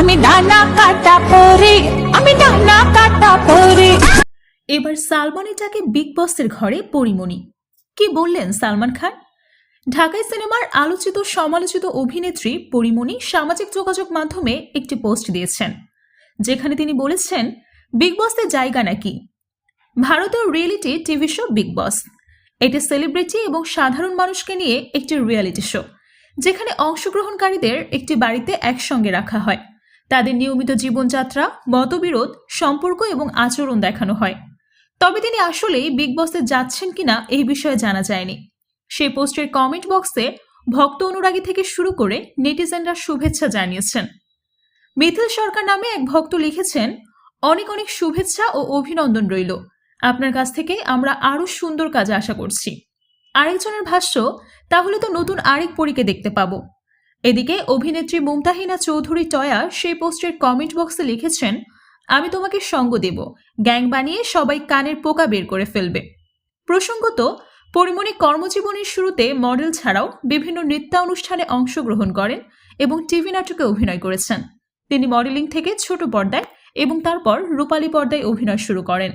আমি ডানা কাটা পরে, আমি ডানা কাটা পরে। এবার সালমানিটাকে বিগ বসের ঘরে পরিমণি। কি বললেন সালমান খান? ঢাকাই সিনেমার আলোচিত সমালোচিত অভিনেত্রী পরিমণি সামাজিক যোগাযোগ মাধ্যমে একটি পোস্ট দিয়েছেন, যেখানে তিনি বলেছেন, বিগ বসের জায়গা নাকি? ভারতীয় reality TV show Bigg Boss. এটি সেলিব্রিটি এবং সাধারণ মানুষকে নিয়ে একটি রিয়েলিটি শো, যেখানে অংশগ্রহণকারীদের একটি বাড়িতে একসঙ্গে রাখা হয়। তাদের নিয়মিত জীবনযাত্রা, মতবিরোধ, সম্পর্ক এবং আচরণ দেখানো হয়। তবে তিনি আসলেই বিগ বসে যাচ্ছেন কিনা এই বিষয়ে জানা যায়নি। সেই পোস্টের কমেন্ট বক্সে ভক্ত অনুরাগী থেকে শুরু করে নেটিজেনরা শুভেচ্ছা জানিয়েছেন। মিথিল সরকার নামে এক ভক্ত লিখেছেন, অনেক অনেক শুভেচ্ছা ও অভিনন্দন রইল। আপনার কাছ থেকে আমরা আরও সুন্দর কাজ আশা করছি। আরেকজনের ভাষ্য, তাহলে তো নতুন আরেক পরীকে দেখতে পাবো। এদিকে অভিনেত্রী মুমতাহিনা চৌধুরী টয়া সেই পোস্টের কমেন্ট বক্সে লিখেছেন, আমি তোমাকে সঙ্গ দেব। গ্যাং বানিয়ে সবাই কানের পোকা বের করে ফেলবে। প্রসঙ্গত, পরিমণি কর্মজীবনের শুরুতে মডেল ছাড়াও বিভিন্ন নৃত্যানুষ্ঠানে অংশগ্রহণ করেন এবং টিভি নাটকে অভিনয় করেছেন। তিনি মডেলিং থেকে ছোট পর্দায় এবং তারপর রূপালী পর্দায় অভিনয় শুরু করেন।